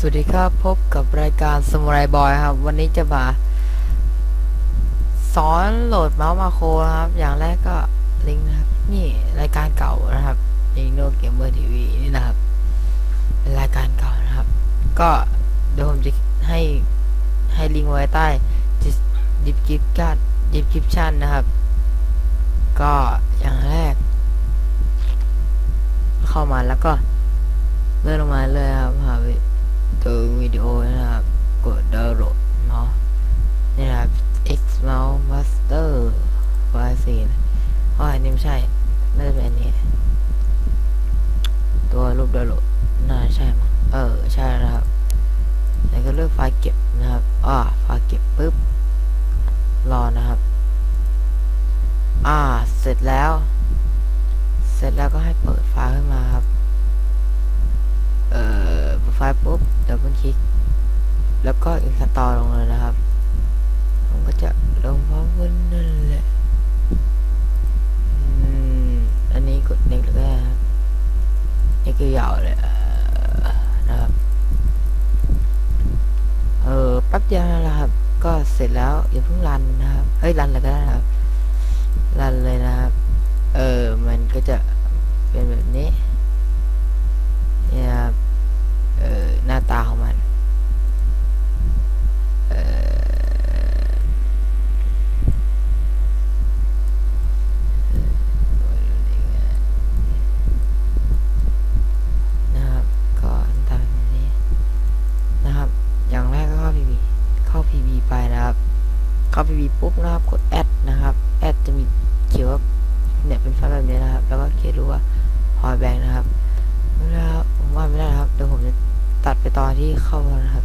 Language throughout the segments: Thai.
สวัสดีครับพบกับรายการสมุไรบอยครับ วันนี้จะมาสอนโหลดเมาส์มาโครนะครับ อย่างแรกก็ลิงก์นะครับ นี่รายการเก่านะครับอินโนเกมเมอร์ทีวีนี่นะครับ เป็นรายการเก่านะครับ ก็เดี๋ยวผมจะให้ให้ลิงก์ไว้ใต้ดิสคริปชั่นดิสคริปชั่นนะครับ ก็อย่างแรก เข้ามาแล้วก็เลื่อนลงมาเลยครับหาวิ ตัววิดีโอนะครับ กดดาวน์โหลดเนาะนี่นะครับ X Mouse Master ไฟล์ซีนอ๋ออันนี้ไม่ใช่น่าจะเป็นอันนี้ ตัวรูปดาวน์โหลดน่าใช่มั้งเออ ใช่นะครับแล้วก็เลือกไฟล์เก็บนะครับอ่าไฟล์เก็บปุ๊บ รอนะครับ อ่า เสร็จแล้ว เสร็จแล้วก็ให้เปิดไฟล์ขึ้นมาครับ ไฟล์ปุ๊บดับเบิลคลิก แล้วก็อินสตอลลงเลยนะครับผมก็จะลงพร้อมกันนั่นแหละอันนี้กดเน็กแล้วก็นี่คือยาวเลยนะครับเออแป๊บเดียวนะครับ ก็เสร็จแล้วอย่าเพิ่งรันนะครับเฮ้ยรันเลยก็ได้นะครับรันเลยนะครับ เออมันก็จะเป็นแบบนี้เนี่นะครับเออ หน้าตาของมันเออนะครับก็หน้าตาเป็นแบบนี้นะครับอย่างแรกก็เข้า PB เข้า PB ไปนะครับเข้า PB ปุ๊บนะครับกดแอดนะครับแอดจะมีเขียนว่าเนี่ยเป็นไฟล์แบบนี้นะครับ แล้วก็เขียนรู้ว่าพอยแบงนะครับไม่ได้ครับผมว่าไม่ได้นะครับเดี๋ยวผมจะ ตัดไปตอนที่เข้านะครับ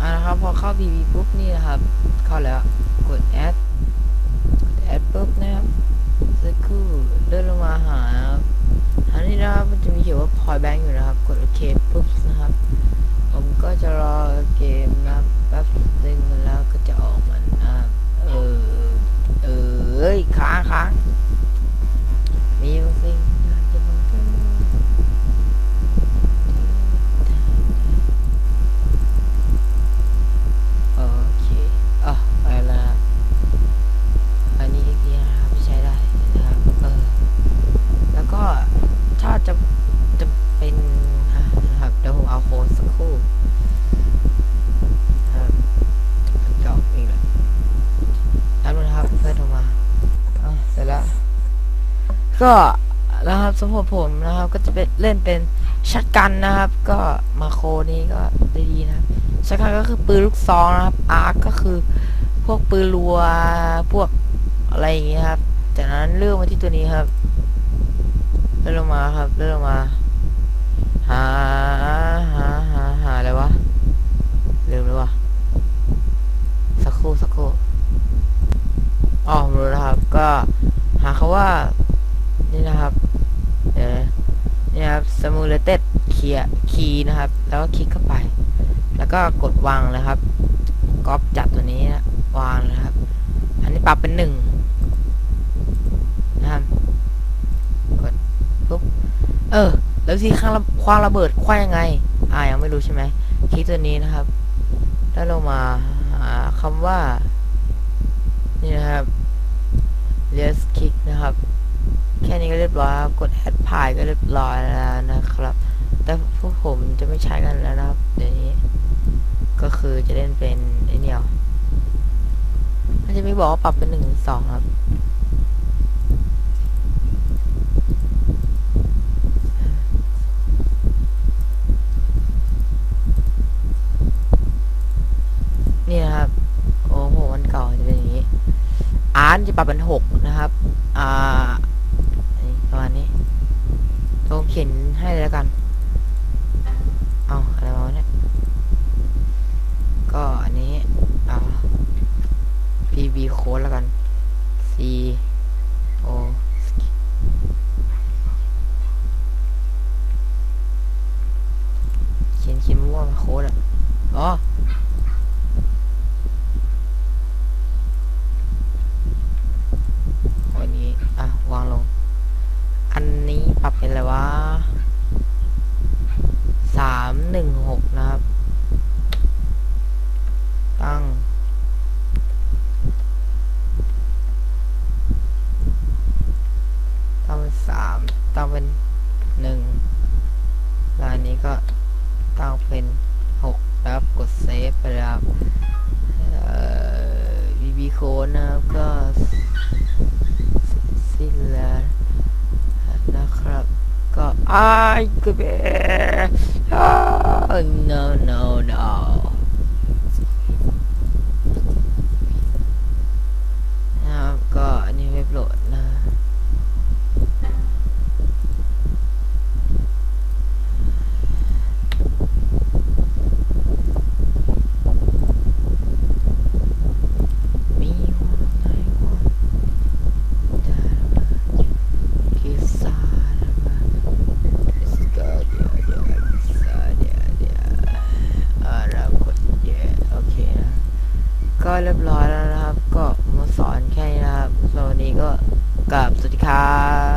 อ่านะครับพอเข้า PB ปุ๊บนี่นะครับ เข้าแล้วกดแอดกดแอดปุ๊บนะครับสักครู่เลื่อนลงมาหาครับอันนี้นะครับมันจะมีเขียนว่าพอยแบงอยู่นะครับ กดโอเคปุ๊บนะครับ ผมก็จะรอเกมนะครับแป๊บหนึงแล้วก็จะออกมานะครับเออเออเอ้ยค้างค้างมีบางสิ่งอยากจะบอกเธอโอเคอะไปแล้วนะครับอันนี้อีกทีนะครับที่ใช้ได้นะครับเออแล้วก็ถ้าจะจะเป็นอะนะครับเดี๋ยวผมเอาโค้ดสักครู่นะครับจบอีกแล้วแล้วนะครับเพื่อนโทรมาอะเสร็จแล้ว ก็นะครับสำหรับผมนะครับ ก็จะเป็นเล่นเป็นชัดกันนะครับ ก็มาโคนี้ก็ได้ดีนะชัดกันก็คือปืนลูกซองนะครับอาร์ก็คือพวกปืนรัวพวกอะไรอย่างเงี้ยครับ จากนั้นเลื่อนมาที่ตัวนี้ครับเลื่อนลงมาครับเลื่อนลงมา หาหาหาหาอะไรวะ ลืมเลยวะสักครู่สักครู่อ๋อผมรู้แล้วครับ ก็หาคาว่า นี่นะครับ เดี๋ยวนะนี่ครับ simulated key key นะครับ แล้วก็คลิกเข้าไป แล้วก็กดวางเลยครับก๊อปจับตัวนี้นะวางเลยครับ อันนี้ปรับเป็นหนึ่งนะครับ กดปุ๊บ เออ แล้วที่ข้างคว้างระเบิดคว้างยังไง อ่ายังไม่รู้ใช่ไหมคลิกตัวนี้นะครับ แล้วลงมาหาคำว่า นี่นะครับ let's click นะครับ แค่นี้ก็เรียบร้อยครับกด add pie ก็เรียบร้อยแล้วนะครับ แต่พวกผมจะไม่ใช้กันแล้วนะครับ เดี๋ยวนี้ ก็คือจะเล่นเป็นไอเนียวมันจะไม่บอกว่าปรับเป็นหนึ่งสองครับ นี่นะครับ โอ้โหมันเก่าจะเป็นอย่างนี้ อาร์ตจะปรับเป็นหกนะครับ อ่าอันนี้ประมาณนี้ผมเขียนให้เลยแล้วกัน เอาอะไรมาวะเนี่ย ก็อันนี้เอา PB code แล้วกัน C O เขียนเขียนมั่วมาโค้ดอะ อ๋อ สามตั้งเป็นหนึ่งลายนี้ก็ตั้งเป็นหกครับกดเซฟไปแล้วบีบีโคนะครับก็สิ้นแล้วนะครับก็ไอ้กรเบน no no no ก็เรียบร้อยแล้วนะครับ ก็มาสอนแค่นี้นะครับสวันนี้ก็กลับสวัสดีครับ